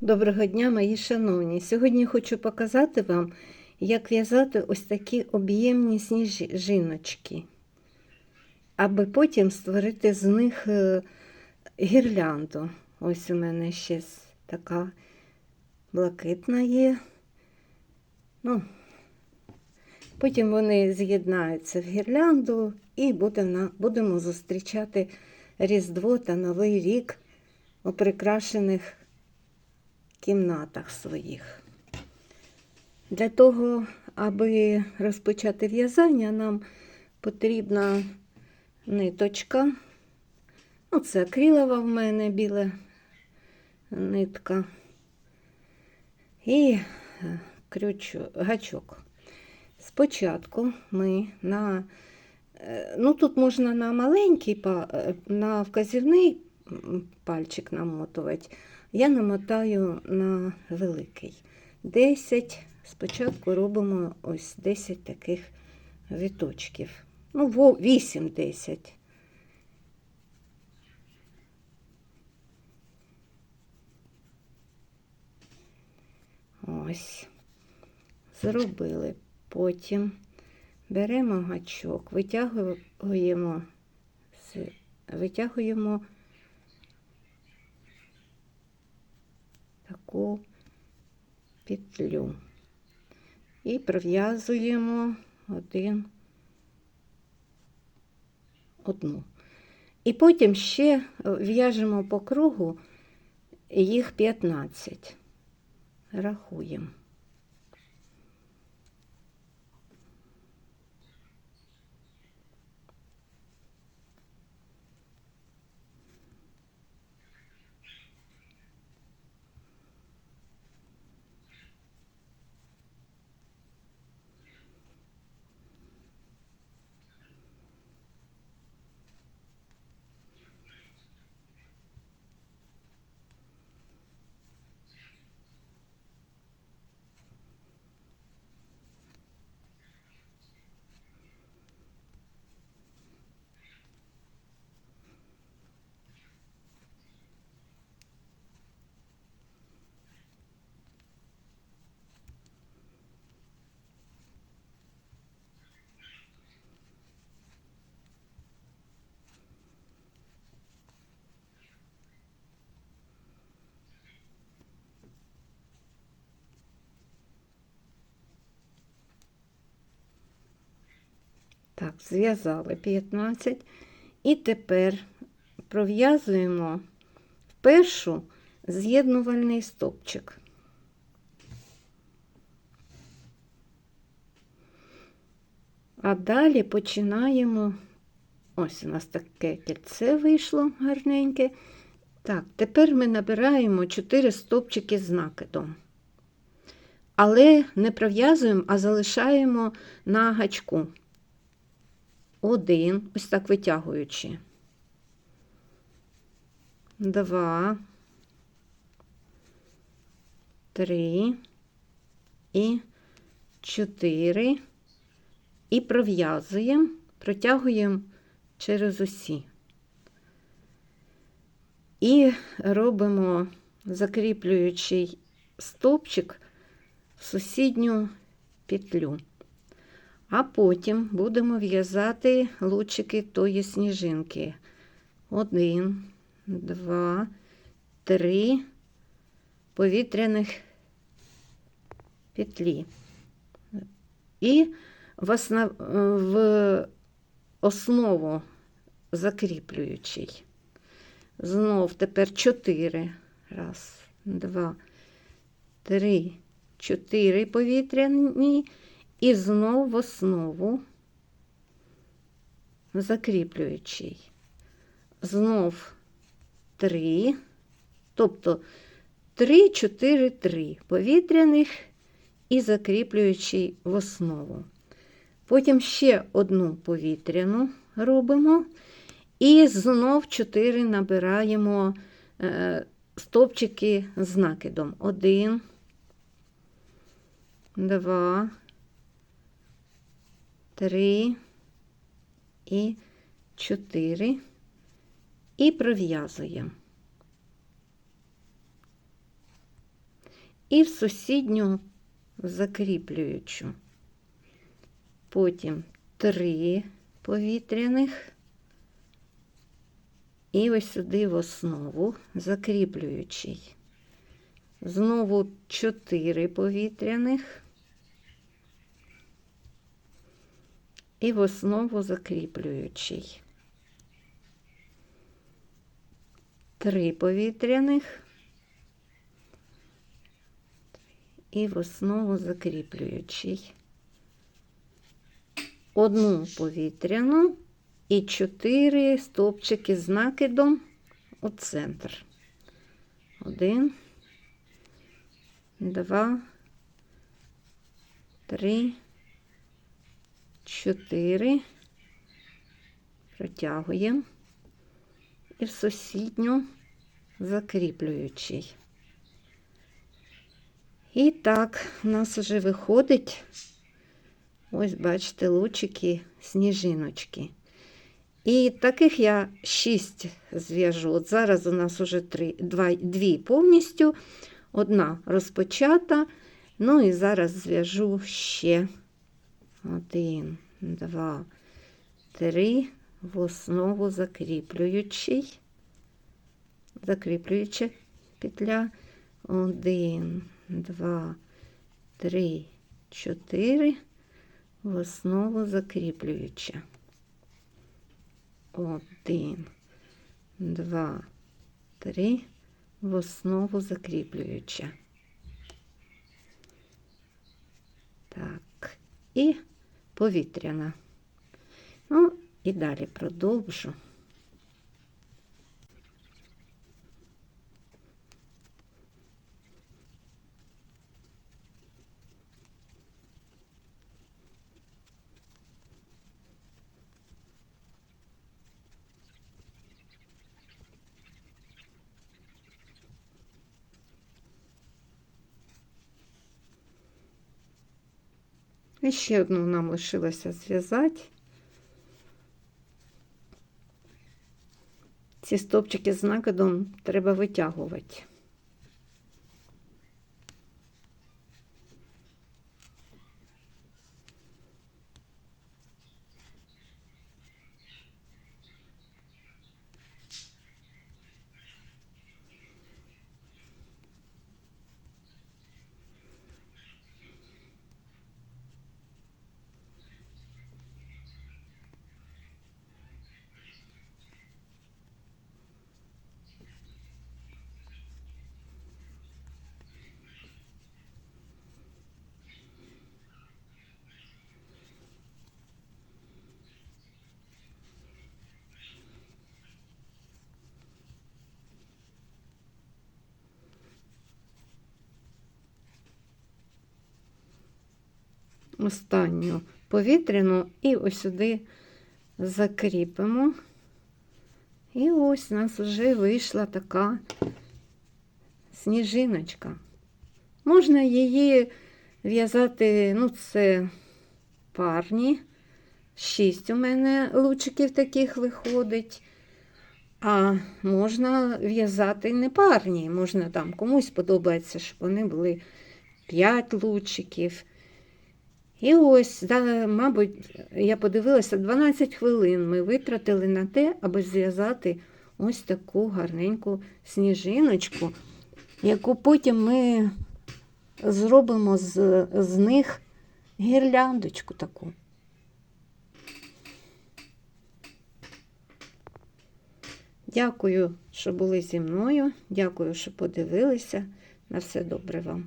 Доброго дня, мої шановні! Сьогодні хочу показати вам, як в'язати ось такі об'ємні сніжиночки, аби потім створити з них е, гірлянду. Ось у мене ще така блакитна є. Ну, Потім вони з'єднаються в гірлянду і будемо, будемо зустрічати Різдво та Новий рік у прикрашених кімнатах своїх. Для того, аби розпочати в'язання, нам потрібна ниточка. Ну, це акрилова в мене біла нитка. І крючу, гачок. Спочатку ми на, ну тут можна на маленький, на вказівний пальчик намотувати. Я намотаю на великий. 10. Спочатку робимо ось 10 таких віточків. Ну, 8-10. Ось. Зробили. Потім беремо гачок, витягуємо, витягуємо таку петлю і пров'язуємо один одну. І потім ще в'яжемо по кругу їх 15. Рахуємо. Так, зв'язали 15. І тепер пров'язуємо в першу з'єднувальний стопчик. А далі починаємо. Ось у нас таке кільце вийшло гарненьке. Так, тепер ми набираємо 4 стопчики з накидом. Але не пров'язуємо, а залишаємо на гачку один, ось так витягуючи. Два, три і чотири. І пров'язуємо, протягуємо через усі. І робимо закріплюючий стовпчик в сусідню петлю. А потім будемо в'язати лучики тої сніжинки. Один, два, три повітряних петлі. І в, основ... в основу закріплюючий. Знов тепер чотири. Раз, два, три, чотири повітряні. І знов в основу закріплюючий. Знов 3, тобто 3, 4, 3 повітряних і закріплюючий в основу. Потім ще одну повітряну робимо. І знов 4 набираємо е, стовпчики з накидом. 1, 2, три і чотири і пров'язуємо. і в сусідню закріплюючу. Потім три повітряних. І ось сюди в основу закріплюючий. Знову 4 повітряних. І в основу закріплюючий. 3 повітряних. І в основу закріплюючий. Одну повітряну і 4 стовпчики з накидом у центр. Один, два, три, чотири. Протягуємо. І в сусідню закріплюючий. І так, у нас вже виходить, ось бачите, лучики, сніжиночки. І таких я 6 зв'яжу. От зараз у нас вже 3, 2, 2 повністю, одна розпочата. Ну і зараз зв'яжу ще 1, 2, 3, в основу закріплюючий, закріплююча петля. 1, 2, 3, 4, в основу закріплююча. Один, два, три, в основу закріплююча. Так, і повітряна. Ну, і далі продовжу. І ще одну нам лишилося зв'язати. Ці стопчики з накидом треба витягувати. Останню повітряну і ось сюди закріпимо. І ось у нас вже вийшла така сніжиночка. Можна її в'язати, ну, це парні. Шість у мене лучиків таких виходить. А можна в'язати не парні. Можна там комусь подобається, щоб вони були 5 лучиків. І ось, да, мабуть, я подивилася, 12 хвилин ми витратили на те, аби зв'язати ось таку гарненьку сніжиночку, яку потім ми зробимо з, з них гірляндочку таку. Дякую, що були зі мною. Дякую, що подивилися. На все добре вам.